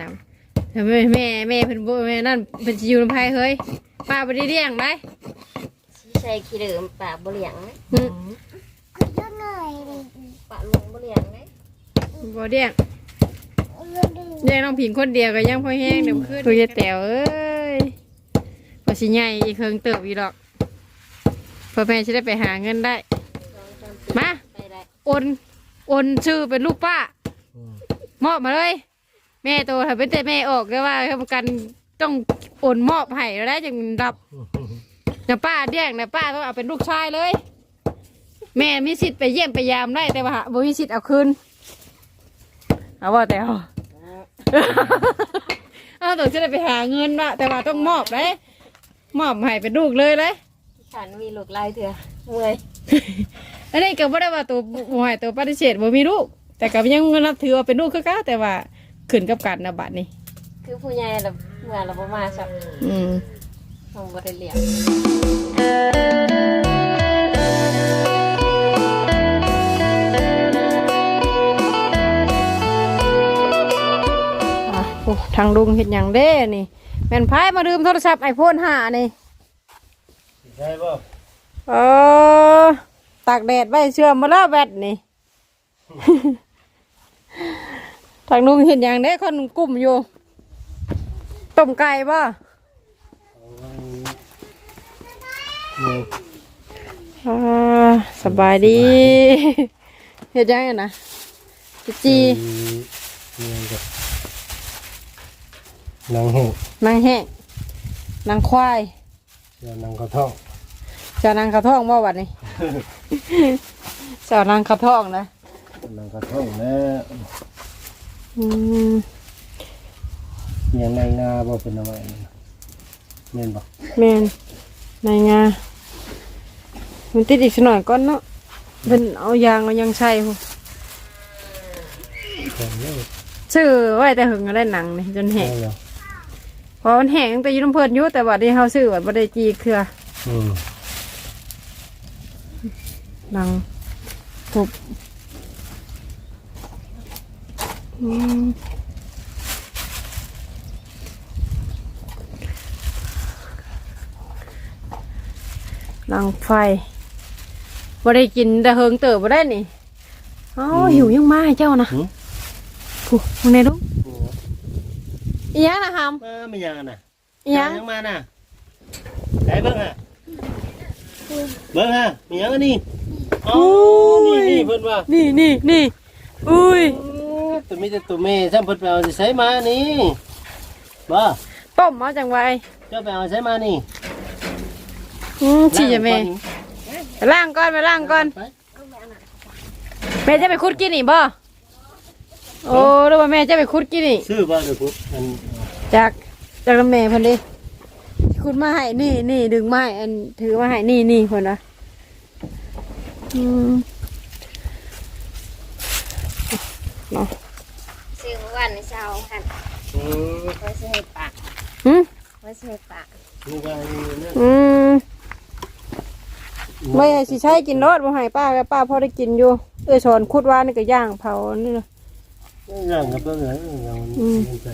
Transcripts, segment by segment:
ตามทำไมแม่แม่เพิ่นบ่แม่นั่นเพิ่นสิอยู่ลำไผเฮ้ยป้าบ่ได้เลี้ยงได้ใช่ขี้เดิมปากบ่เลี้ยงนะอืมปากลุงบ่เลี้ยงนะบ่เลี้ยงเลี้ยงน้องผิงคนเดียวก็ยังพอแห้งเดี๋ยวขึ้นตัวยายแต๋วเอ้ยพอสิใหญ่อีกเคิงเติบอีดอกพอแม่สิได้ไปหาเงินได้ มาไปได้โอนโอนชื่อเป็นลูกป้ามอบมาเลย แม่โตถ้าเป็นแต่แม่ออกได้ว่าประกันต้องโอนมอบให้แล้วได้จึงรับแต่ป้าเดี่ยงนะป้าต้องเอาเป็นลูกชายเลย แม่มีสิทธิ์ไปเยี่ยมไปยามได้แต่ว่าบ่มีสิทธิ์เอาคืนเอาว่าแต่เอาเอาต้องจะได้ไปหาเงินว่ะแต่ว่าต้องมอบเลยมอบให้เป็นลูกเลยเลยฉันมีลูกลายเถื่อเมื่อยอันนี้ก็บ่ได้ว่าตัวบ่ให้ตัวปฏิเสธบ่มีลูกแต่ก็ยังนับถือว่าเป็นลูกคือเกันแต่ว่า ขึ้นกับการนะบัดนี้ คือผู้ใหญ่เราเมื่อเราบ่มาสักอืมต้องบ่ได้เลี้ยงอะโอ้ทางลุงเห็นอย่างเด้นี่ แม่นพายมาดื่มโทรศัพท์ไอโฟนห้านี่ใช่ป่ะเออตากแดดไว้เชื่อมมาแล้วแบตนี่ ทางลุงเห็นอย่างเด้คนกลุ่มอยู่ต้มไก่ป่ะสบายดีเห็นยังไงนะจีจีนี่ก็นางหูนางแห้งนางควายเดี๋ยวนางกระท่องเจ้านางกระท่องบ่าวัดนี่เจ้านางกระท่องนะนางกระท่องแม่ อืมเนี่ยในนาบ่เป็นอะไรเม่นบ่แมนนายงามันติดอีกสักหน่อยก่อนเนาะเป็นเอายางเอายางใช่พู้แข็งเลยชื่อไว้แต่หึงก็ได้หนังนี่จนแห้งเอาแล้วเพอมันแห้งตั้งแต่อยุ่น้ำเพลินอยู่แต่ว่าที่เขาซื้อว่าบ่ได้จีเครืออืมหนังทุ บอืมหนังไฟบ่ได้กินแต่เฮิงเติบบ่ได้นี่อ๋อหิวยังมาให้เจ้านะหืมผู้มึงไหนลูกอีหยังนะฮัมมาไม่ยังอะน่ะอีหยังยังมาน่ะไหนเบิ่งฮะเบิ่งฮะมีหยังอันนี้อ๋อนี่นี่เพิ่นว่านี่นี่นี่อุ้ย ตัวมีแต่ตัวแม่ซ้ำเพิ่นไปเอาสิใส่มานี่บ่ต้มมาจังไวเจ้าไปเอาใส่มานี่อืมฉี่จะแม่ไปล้างก่อนไปล้างก่อนไปแม่จะไปคุดกินนี่บ่โอ้รู้ว่าแม่จะไปคุดกินนี่ซื้อบ่เด้อพุอันจากจากน้ำแม่เพิ่นดิคุดมาให้นี่นี่ดึงมาให้อันถือมาให้นี่นี่เพิ่นนะอืมเนาะ ซื้อเมื่อวานในเช้าหัน อืม ไว้ซื้อให้ปากหืมไว้ซื้อให้ปากนี่ก็อันนี้เนี่ยอืมไม่ให้สิใช้กินรสบ่ให้ป้ากับป้าพอได้กินอยู่ เอ้ยสอนคุดว่านี่ก็ย่างเผานี่นะย่างกับเบิ่งเหรออย่างมันอืมมันใจ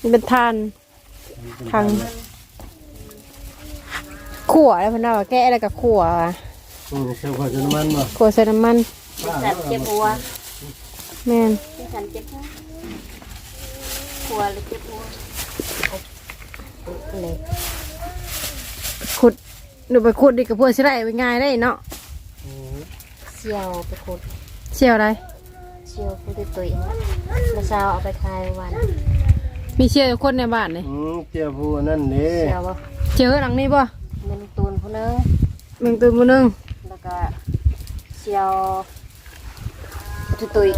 มันเป็นทานมันเป็นทางขั่วแล้วเพิ่นว่าแกะอะไรกับขั่วอะอืมเจ้าขอจะน้ำมันบ่ขั่วใส่น้ำมันสันเจ็บหัวแม่นสันเจ็บหัว หัวหรือเจ็บหัวเลยขุดหนูไปขุดดิกับพวกสิได้ไปง่ายได้เนาะอืมเชี่ยวไปขุดเชี่ยวอะไรเชี่ยวผู้ที่ตุยเมื่อเช้าเอาไปขายวันมีเชี่ยวคนในบ้านนี่อืมเจ้าผู้นั่นเด้เชี่ยวบ่เจอหลังนี้ป่ะเมนตูนผู้หนึงมึงตื่นมื้อนึงแล้วก็เชี่ยว ผู้ที่ตุย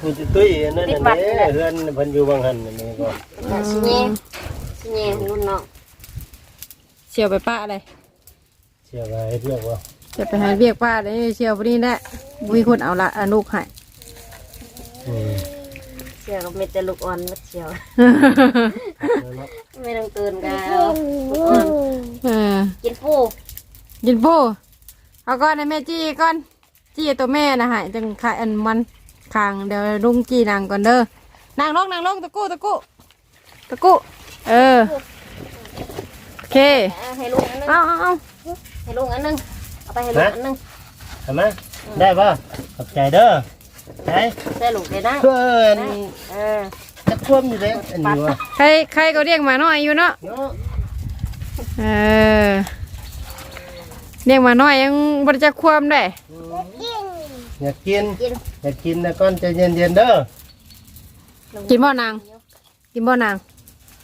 ผู้จะตุ้ยนั่นติดน่ะบัตรเด้นี่แหละเฮือนเพิ่นอยู่บางหันนั่นนี่ก็แล้วก็สิเน่สิเน่รุ่นน้องเชี่ยวไปป้าอะไรเชื่อว่าให้เรียกว่าจะไปให้เรียกป้าเลยเชี่ยวพอดีได้มีคนเอาละอนุกให้อืมเชี่ยวก็มีแต่ลูกอ่อนมาเชี่ยวแล้วเนาะไม่ต้องตื่นกันลูกอ่อนเออกินปูยินปูเอาก่อนนะแม่จี้ก่อน จี้ตัวแม่นะใหายจังขายอันมันคางเดี๋ยวลุงจี้นางก่อนเด้อนางลงนางลงตะกู้ตะกู้ตะกุเออโอเคเอาให้ลุงอันนึงเอาเอาเอาให้ลุงอันนึงเอาไปให้ลุงอันนึงเห็นไหมได้ป่ะขอบใจเด้อไหนใส่ลูกได้ได้เพื่อนเออจะท่วมอยู่เลยอันนี้วะใครใครก็เรียกหมาน้อยอยู่เนาะเนาะ เออ เรียกหมาน้อยยังบริจาคความได้อยากกิน อยากกินนะก้อนใจเย็นๆเด้อ กินบ่นาง กินบ่นาง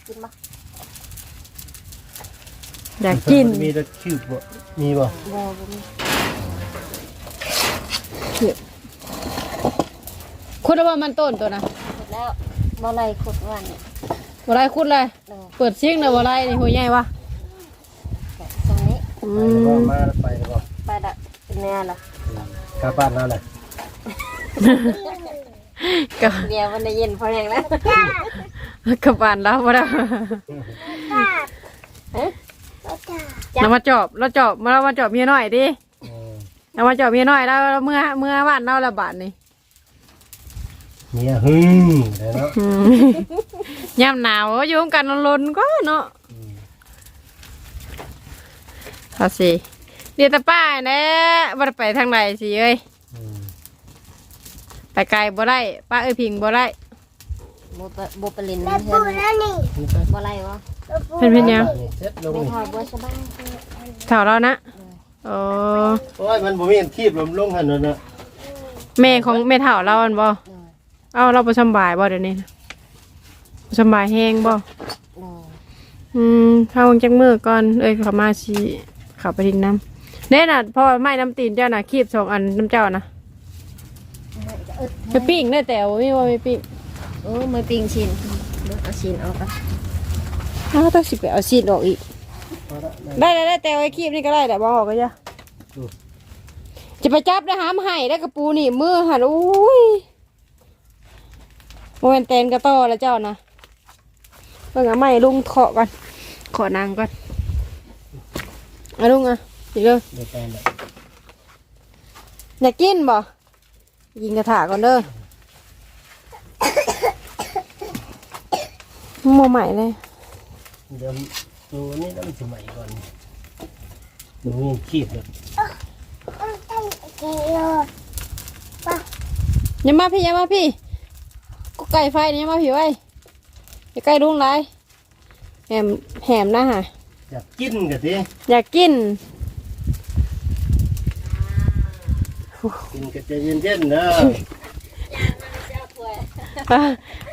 กินบ่อยากกิน มีตะคิวบ่มีบ่บ่บ่มีคุณว่ามันต้นตัวนะหมดแล้วบ่ไรขุดว่านี่บ่ไรคุณเลยเออเปิดซิงเลยบ่ไรนี่หัวใหญ่วะแบบตรงนี้ อืไปแล้วก็มมาแล้วไปแล้วก็ไปละเป็นแน่ล่ะกลับบ้านแล้วแหละกับเดี๋ยวมันได้ยินพอแรงแล้วกับบานแล้วบ่ได้เรามาจอบเราจอบมาเรามาจอบเมียน้อยดิเออเรามาจอบเมียน้อยแล้วเมื่อเมื่อบ้านเราละบาทนี่เมียหึงเดี๋ยวเนาะอืมยามหนาวอยู่ร่วมกันลนๆก็เนาะ เอาสิเดี๋ยวแตาป้าแน่บ่ได้ไปทางไหนสิเอ้ยอืมไปไกลบ่ได้ป้าเอ้ยพิงบ่ได้บ่ไปบ่ไปเล่นเฮือนนี่ไปบ่ไรวะเพิ่นเป็นหยังนี่เซ็ตลงไม่นี่ทอดบ่สบายเท่าเรานะโอ้โอ้ยมันบ่มีอันคีบลมลงหันนั่นน่ะแม่ของแม่เฒ่าเราอันบ่เออเอ้าเราบ่สำบายบ่เดี๋ยวนี้นะบ่สำบายแฮงบ่เอออืมเข้าจังมือก่อนเอ้ยเขามาสิ เข้าไปดินน้ำเน่น่ะพอไม้น้ำตีนเจ้าน่ะคีบสองอันน้ำเจ้านะไปปิ้งได้แต่ว่าไม่ว่าไม่ปิ้งโอ้มือปิงชินเดี๋ยวเอาชินออกก่อนอ้าวต้องสิไปเอาซีดออกอีกพอละได้ได้ได้ได้แต่ไอ้คีบนี่ก็ได้แต่บออกก็จะอืมจะไปจับได้หามไห้ได้กระปูนี่มือหันอุ้ยโมเป็นเตนกระโตอแล้วเจ้านะเพิ่งเอาไม้ลุงเคาะก่อนขอนางก่อน เอาลุงอะอีกเด้อเดี๋ยวตามละอยากกินบ่ยิงกระถาก่อนเด้อโมใหม่เลยเดี๋ยวดูนี่น้ำสมัยก่อนดูมีอันคีบเลยอยังมาพี่อยังมาพี่กูไก่ไฟนี่อยังมาพี่ไว้อย่าใกล้ลุงไรแหมแหมนะฮะ อยากกินกันสิอยากกิน กินกันใจเย็นๆเด้ออะ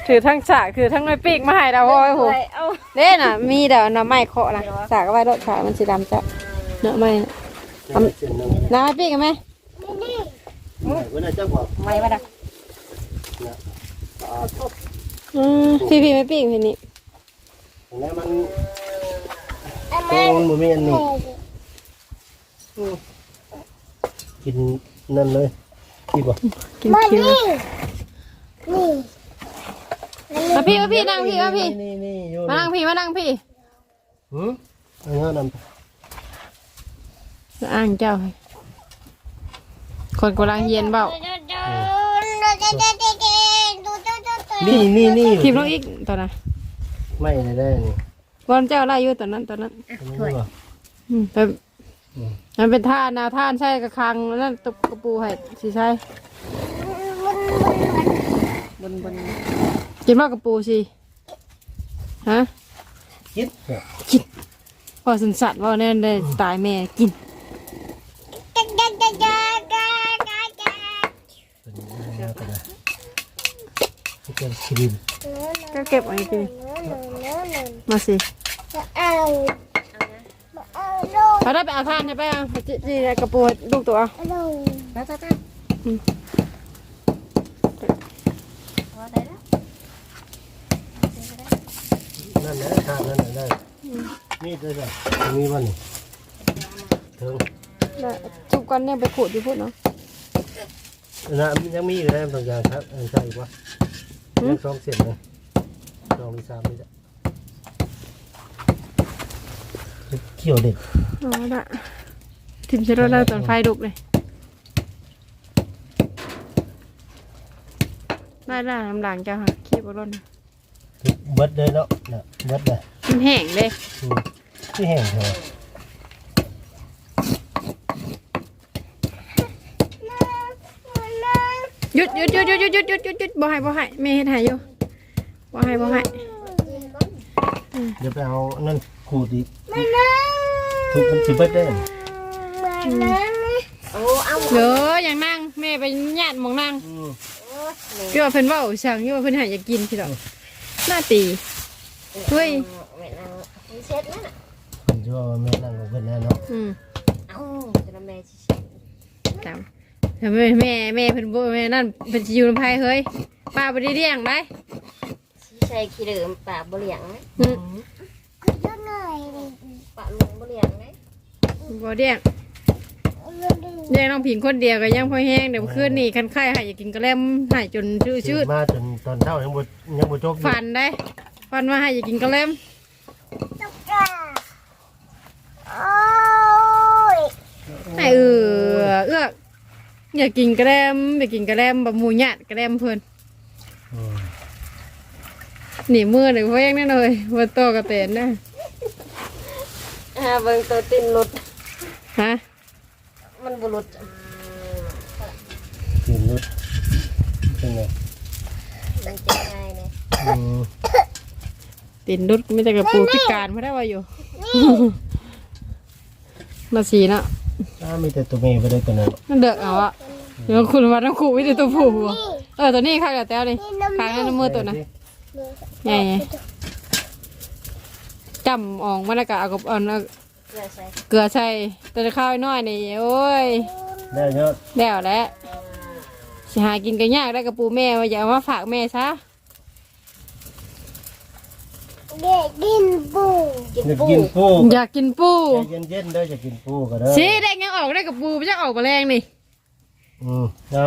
ถือทั้งสากถือทั้งน้อยปีกมาให้เราโอ้ยโหเอาเด้น่ะ มีเดี๋ยวน้ำไม้เคาะนะสากเอาไว้รถขายมันสีดำจ้ะเนาะไม้น่ะเอาเส้นหนึงน้ำไม้ปีกกันไหมเวลาเจ้าบอกไว้บ่ดักอืมพี่พี่ไม่ปีกพี่นี่แล้วมัน ตรงบ่มีอันนี้อืมกินนั่นเลยที่บอกกินคิวมาพี่มาพี่นั่งพี่มาพี่นี่นี่อยู่มานั่งพี่มานั่งพี่หืมเอันนั้นอ้างเจ้าให้คนกำลังเฮียนเบานี่นี่นี่ทีมน้องอีกตอนนั้นไม่ได้ได้นี่วันเจ้าไล่อยู่ตอนนั้นตอนนั้นไม่บอกอืมแต่อืมมันเป็นท่าแนวท่านใช่กระคังแล้วนั่นตบกระปูให้สิใช่บนบนกินว่ากระปูสิฮะคิดพอสันสัตว์ว่าแน่นได้ตายแม่กินที่เป็นครีมก็เก็บไว้กิน มาสิเอาได้ไปเอาท่านใช่ไปเอาจีจีกระปูให้ลูกตัวเอาแล้วจ้าจ้าอืมว่าได้แล้วนั่นแหละทานนั่นแหละได้มีดด้วยจ้ะมีวันนี้ถึงได้ทุกวันเนี่ยไปขูดอยู่พูดเนาะนะยังมีอีกแล้วบางอย่างครับอันใช่ปะยังสองเส้นเลย สองหรือสามนี่จ้ะเกี่ยวเด็กเอาละทิมเชโร่แล้วตอนไฟดุกเลยได้ได้น้ำหลังเจ้าค่ะขี้บอลนะเบิดเลยเนาะน่ะเบิดเลยมันแห้งเลยอืมที่แห้งเหรอหยุดหยุดหยุดหยุดหยุดหยุดหยุดหยุดหยุดบ่ให้บ่ให้แม่เฮ็ดให้อยู่ บ่ให้บ่ให้เดี๋ยวไปเอานั่นขูดอีกทุกมันสิเบิดได้โอ้เอาเด้ออย่างนั่งแม่ไปญาติหมองนั่งอืมพี่ว่าเพิ่นเว้าสั่งพี่ว่าเพิ่นให้อยากกินพี่ดอกหน้าตีเฮ้ยแม่นางมีเช็ดนั่นน่ะเพิ่นชื่อว่าแม่นั่งของเพิ่นแน่เนาะอืมเอ้าจะแม่สิเช็ดตามแต่แม่แม่แม่เพิ่นบ่แม่นั่นเพิ่นสิอยู่ลำไผเฮ้ยป้าบ่ได้เลี้ยงได้สิ ใส่ขี้เหลือมปากบ่เลี้ยงนะอืมปากลุงบ่เลี้ยงนะบ่เลี้ยงเลี้ยงน้องผิงคนเดียวก็ยังพอแห้งเดี๋ยวคืนนี้คันไข้ให้อยากกินกระแลมให้จนชื่อชืดมาจนตอนเช้ายังบ่ยังบ่จบอยู่ฟันได้ฟันมาให้อยากกินกระแลมให้เออเอื้อกอยากกินกระแลมอยากกินกระแลมบะหมูหยาดกระแลมเพิ่นอืม หนีมือหนึ่งเพราะยังนั่นเลยวันโตกระเตนนะอ่าเบิ่งตัวตินหลุด ฮะ มันบ่หลุดกินนุดเป็นไงมันจะง่ายเนี่ยอืมตินดุดไม่แต่กระปูพิการเพราะได้ว่าอยู่ นาสีเนาะอ้ามีแต่ตัวเมย์ไปได้ตัวนั้นนั่นเด็กเอาอะเดี๋ยวคุณมาทั้งคู่ไม่ได้ตัวผู้อะเออตัวนี้ข้างกับแต้วเลยข้างนั้นมือตัวนะ ใหญ่จำออกมาแล้วก็เอากับเอาเกลือใส่เกลือใส่แต่ข้าวน้อยนี่โอ้ยได้เยอะแล้วแหละสิหากินกันยากได้กระปูแม่ว่าอย่าเอามาฝากแม่ซะกินอยากปูกินปูอยากกินปูใจเย็นๆเด้ออยากกินปูก็เด้อสีแดงยังออกได้กับปูไม่ใช่ออกมาแรงนี่อืมเอา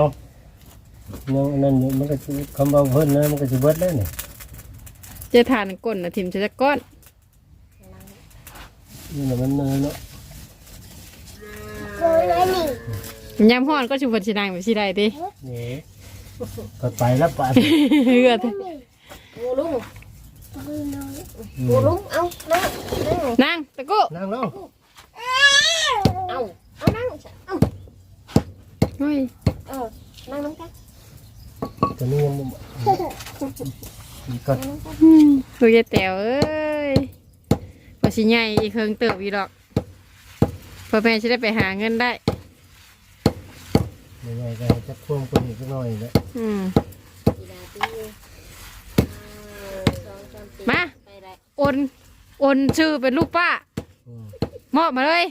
ยังนั่นอยู่มันก็สิคำว่าเพิ่นนะมันก็สิเบิดแล้วนี่ จะทานก้นนะทิมจะจะก้อนนี่น่ะมันเนยเนาะยำห้อนก็ชุบผลชีนางแบบชีได้ตินี่ก็ไปแล้วไปเหือดปูลุงอืมปูลุงเอานั่งนั่งนางตะกุนั่งลงเอาเอานั่งเอาเฮ้ยเออนั่งน้ำกันตัวนี้ยัง บ่อีกก็ดูยายแต๋วเอ้ยพอชิใหญ่อีกเคิงเติบอีดอกพอแม่จะได้ไปหาเงินได้ ยังไงก็จะพ่วงคนอีกสักหน่อยแล้วอืม กีฬาตีสองสามสี่มา ไปได้โอนโอนชื่อเป็นลูกป้า อืมมอบมาเลย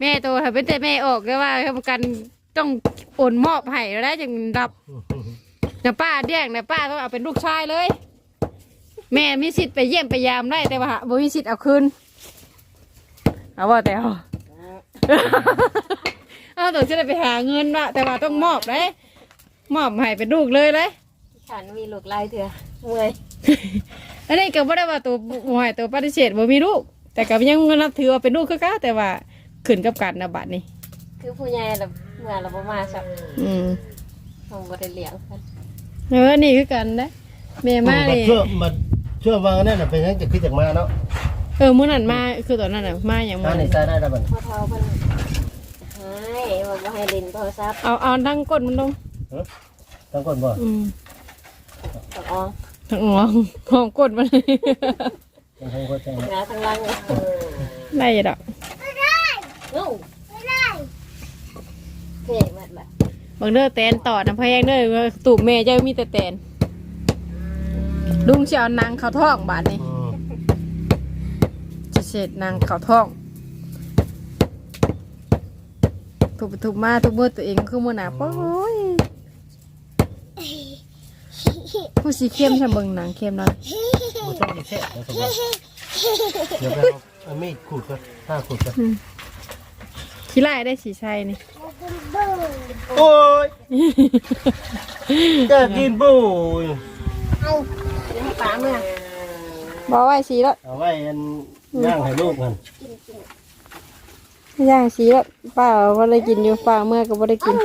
แม่โตถ้าเป็นแต่แม่ออกแล้วว่าประกันต้องโอนมอบให้แล้วได้จึงรับแต่ป้าเดี่ยงแต่ป้าต้องเอาเป็นลูกชายเลย แม่มีสิทธิ์ไปเยี่ยมไปยามได้แต่ว่าบ่มีสิทธิ์เอาคืนเอาว่าแต่เอาเอาตัวจะได้ไปหาเงินว่ะแต่ว่าต้องมอบเลยมอบให้เป็นลูกเลยเลยขันมีลูกลายเถื่อเมื่อยอันนี้ก็บ่ได้ว่าตัวบ่ให้ตัวปฏิเสธบ่มีลูก แต่ก็ยังนับถือว่าเป็นลูกคือเก่าแต่ว่าขึ้นกับการนะบัดนี้ คือผู้ใหญ่เราเมื่อเราบ่มาสักอืมคงบ่ได้เลี้ยงเพิ่นเออนี่คือกันนะแม่มาบัดนี่ช่วงบัด ช่วงวางนั่นน่ะเป็นยังจะขึ้นจากมาเนาะเออมื้อนั้นมาคือตอนนั้นน่ะมาอย่างอัมื้นอนี้นั้นใช้ได้แล้วบัดพอเท่าเพิ่นให้ว่าบ่ให้เล่นโทรศัพท์เอาเอาดังก้นมันลงต้องก่อนบ่อืมต้องออกทางอ๋อห้องก้นมันต้องให้คนแจ้งงาทางหล่างเลยได้อยู่ดอกโอ้ไม่ได้เท่มากแบบบางเด้อแตนต่อน้ำพะแยงเด้อว่าตูบแม่เจ้ามีแต่แตน ลุงสิเอานางเข้าท้องบาดนี้อืมจะเสร็จนางเข้าท้องถูกไปถูกมาทุกมือตัวเองคือมือหนาโอ้ยผู้สีเข้มใช่เบิ่งหนังเข้มนั่นบ่ชอบกินแซ่บแล้วก็บ่เดี๋ยวไปเอาเอามีดขูดก่อนถ้าขูดก่อนขี้ไล่ได้สีชัยนี่โอ้ยจะกินปูเอาเดี๋ยวให้ ป้าเมื่อบอกไว้สีแล้วเอาไว้อันย่างให้ลูกมันย่างสีแล้วป้าว่าได้กินอยู่ฟ้าเมื่อก็บ่ได้กิน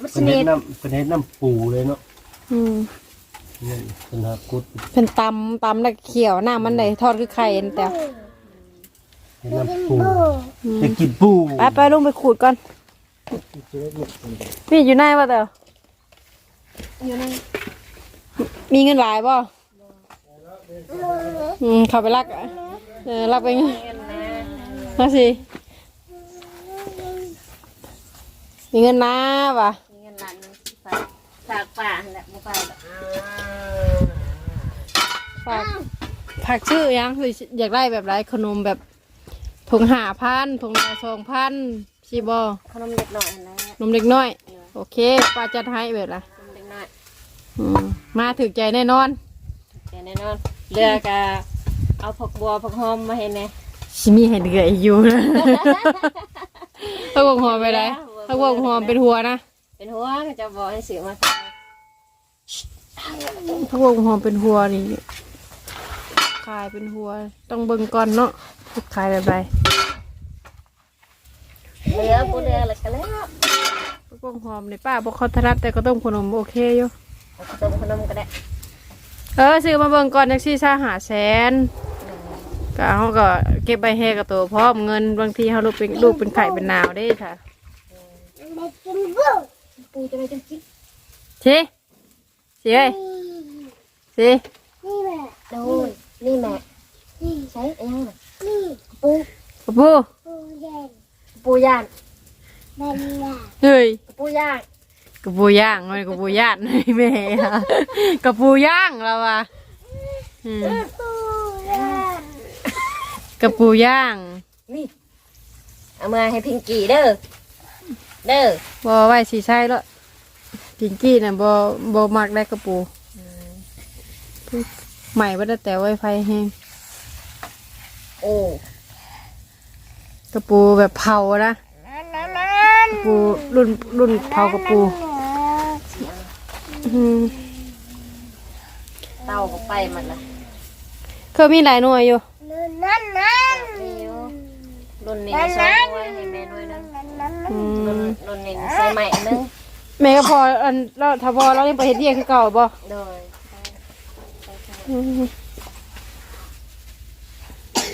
มันสเป็นนิเฮ็ทดน้ำเป็นเฮ็ดน้ำปูเลยเนาะอืมเงินเป็นหักกุดเป็นตำตำแล้วก็เขียวหน้ามันเลยทอดคือไข่นั่นแต่เป็นน้ำปูจะกินปูไปไปลงไปขูดก่อนพี่อยู่ไหนวะเต๋ออยู่ใน มีเงินหลายบ่อืมเข้าไปรักอะเออรักไปเงินเงินนะมาสิ มีเงินนะวะมีเงินล้านหนึงฝากฝากป่าหั่นแหละบ่ฝากดอกฝากฝากชื่อยังคืออยากได้แบบไรขนมแบบถุงหาพันถุงละสองพันชีบอขนมเด็กหน่อยหั่นแหละนมเล็กน้อย โอเคป้าจัดให้แบบละ อืมมาถึกใจแน่นอนแกแน่นอนเลือกะเอาผักบัวผักหอมมาให้แน่ชิมีให้เดืออยู่นะถ้าวงหอมไปได้ถ้าวงหอมเป็นหัวนะเป็นหัวก็จะบอกให้ซื้อมาถ้าวงหอมเป็นหัวนี่ขายเป็นหัวต้องเบิ่งก่อนเนาะขายแบบไรเหลือบ่เหลือแล้วก็แล้วถ้าวงหอมในป้าบอกเขาถนัดแต่ก็ต้มขนมโอเคอยู่ เอาต้มขนมก็ได้เออซื้อมาเบิ่งก่อนแท็กซี่ซ่าหาแสนก็เขาก็เก็บใบแฮกับตัวพร้อมเงินบางทีเขาลูกเป็นลูกเป็นไข่เป็นนาวได้ค่ะปูจะไปจังจิสิสิเอ้ยสิโดยนี่แม่ใช้อันยังน่ะปูกระปูปูย่างเฮ้ยปูย่าง กระปูย่างมันกระปูย่างแม่อะกระปูย่างเราอะอืมกระปูย่างนี่เอามาให้พิงกี้เด้อเด้อบอไว้สีใช่แล้วพิงกี้น่ะบอบอมักได้กระปูใหม่ว่าแต่ไวไฟแห้งโอ้กระปูแบบเผานะกระปูรุ่นรุ่นเผากระปู อืมเต้าก็ไปมันละเคยมีหลายหน่วยอยู่นี่อยู่รุ่นนี้ใส่ไว้ให้แม่หน่อยหนึงอืรุ่นมรุ่นนี้ใส่ใหม่อันนึงแม่ก็พออันเราถ้าพอเรายังไปเห็ดเรียกคือเก่าบ่โดยอืม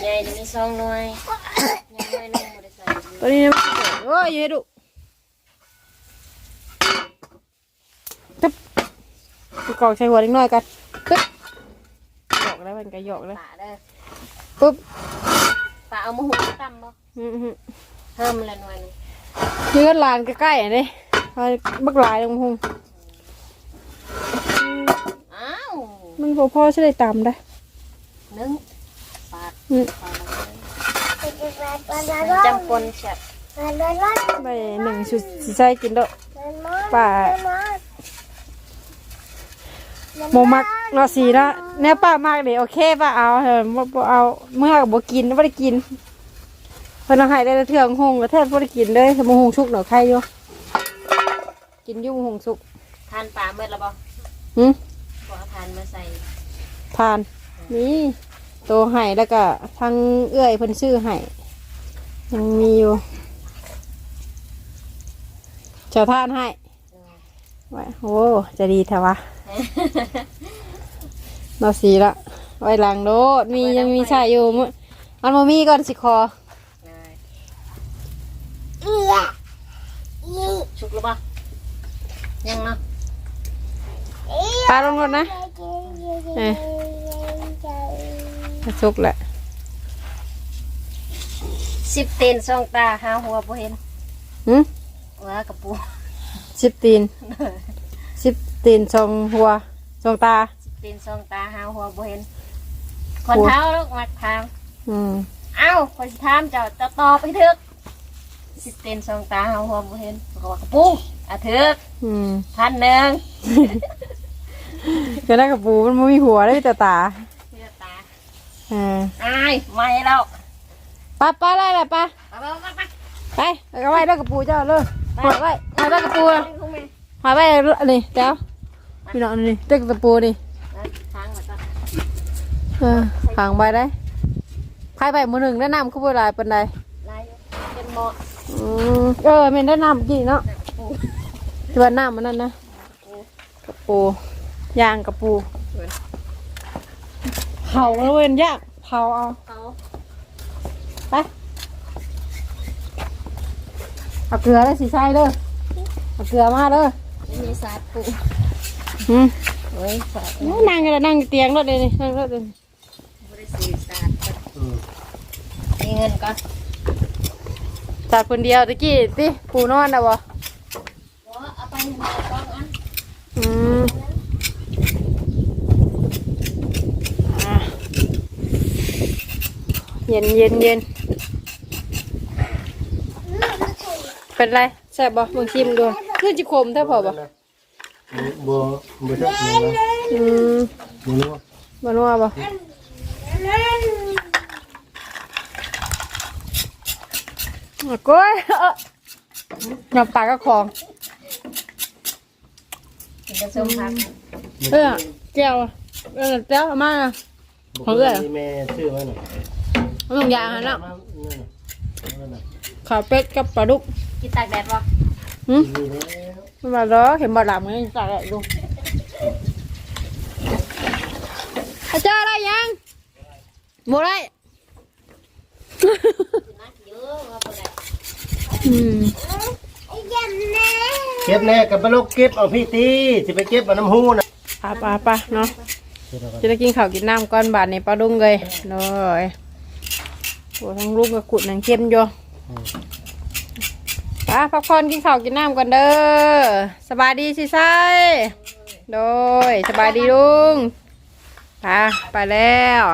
ใหญ่จะมีสองหน่วยใหญ่หน่วยหนึงบ่ได้ใส่ตอนนี้นะโอ้ยอย่าให้ดุตึ๊บไป กรอกใช้หัวเล็กน้อยกันตึ๊บหยอกแล้วมันก็หยอกแล้วป่าเด้อปุ๊บป่าเอามาหุงตำบ่อืมอืมเพิ่มละหน่วยหนึงยืนลานใกล้ๆอะเด้เอาบักหลายลงพุงอ้าวมันพอพ่อใช่ได้ตามได้หนึ่งปาดอืมปาดแล้วจำปนแซ่บไปหนึ่งชุดสิใส่กินเด้อป่า โมมักเนาะสีเนาะแน่ป้ามากเดี๋ยวโอเคป้าเอาเถอะบ่บ่เอาเมื่อบ่กินบ่ได้กินเพิ่นเอาให้ได้แต่เทื่องหงแล้วแทบบ่ได้กินเลยสมหงชุกเนาะใครอยู่กินอยู่หงชุกทานปลาเมื่อละบ่หึบ่เอาทานมาใส่ทานนี่โตให้แล้วก็ทางเอื้อยเพิ่นซื้อให้ยังมีอยู่เจ้าทานให้ ไว้โอ้จะดีแท้วะเราสีละไว้หลังโดดมียังมีใช่อยู่มื้อมันมามีก่อนสิคอชุกหรือเปล่ายังเนาะปลาลงรถนะเอ้ยสุกแหละสิบเต็นสองตาหาหัวบ่เห็นหืมว่ากระปู สิบตีนสิบตีนสองหัวสองตาสิบเต็นสองตาหาหัวบ่เห็น คนเท้าลูกมักถามอืมเอ้าคนสิถามเจ้าจะตอบไปถึกสิบเต็นสองตาหาหัวบ่เห็นเขาก็ว่ากระปูอะถึกอืมพันหนึ่งก็ได้กับปูมันไม่มีหัวได้มีแต่ตาเพื่อตาเอออายไม่แล้วป้าป้าไล่เลยป้าไปไปไปไปไปแล้วก็ไว้ได้กับปูเจ้าเลย หอยไว้หอยไว้กับปูนะหอยไว้อันนี้เจ้าพี่น้องนนี่เด็กกับปูนี่นะทางมาจ้ะเออฝังใบได้ใครใบมือหนึ่งแนะนำเขาเป็นลายเป็นใดเป็นเหมาะอืมเออเมนแนะนำกี่เนาะที่ว่าน้ำมันนั่นนะกับปูยางกับปูเเผาแล้วเว้นยากเผาเอา เขา ไป เอาเกลือแล้วสีใส่เด้อเอาเกลือมาเด้อไม่มีสาดปูอืมโอ้ยสาดโอ้ยนั่งกันแล้วนั่งอยู่เตียงรถเลยนี่นั่งรถเลยบริสีสาดอืมมีเงินก็จากคนเดียวตะกี้ติปูนอนนะบ่เอาไปหนึ่งกองอันอืมอะเย็นเย็นเย็น เป็นไรแซ่บบ่มึงชิมดูคือจิขมเท่าพอบ่บัวบัวเท่านี้นะอืมบัวนัวบ่นัวบ่อะก้อยเอ้อน้ำปลากระของถึงจะส้มพักเออแก้วอะเออแก้วเอามาอะของเอื้อยเหรอมีแม่ชื่อไว้หน่อยเอาลงยางหันละนั่นน่ะนั่นน่ะ ข้าวเป็ดกับปลาดุกกินตากแดดวะหืมดีแล้วมันมาล้อเห็นบ่ดำไงสั่งอะไรดูอาจารย์อะไรยังโมได้นักเยอะว่าบ่ได้อืมเก็บแน่กับปลาลูกเก็บเอาพี่ตีสิไปเก็บเอาน้ำหูนะปะปะปะเนาะจะได้กินข้าวกินน้ำก้อนบาทในปลาดุงเลยเนาะโอ้ทั้งลูกกับขุดนังเข้มอยู่ ไปพักผ่อนกินข้าวกินน้ำกันเด้อสบายดีสิไซโดยสบายดีลุงไปไปแล้ว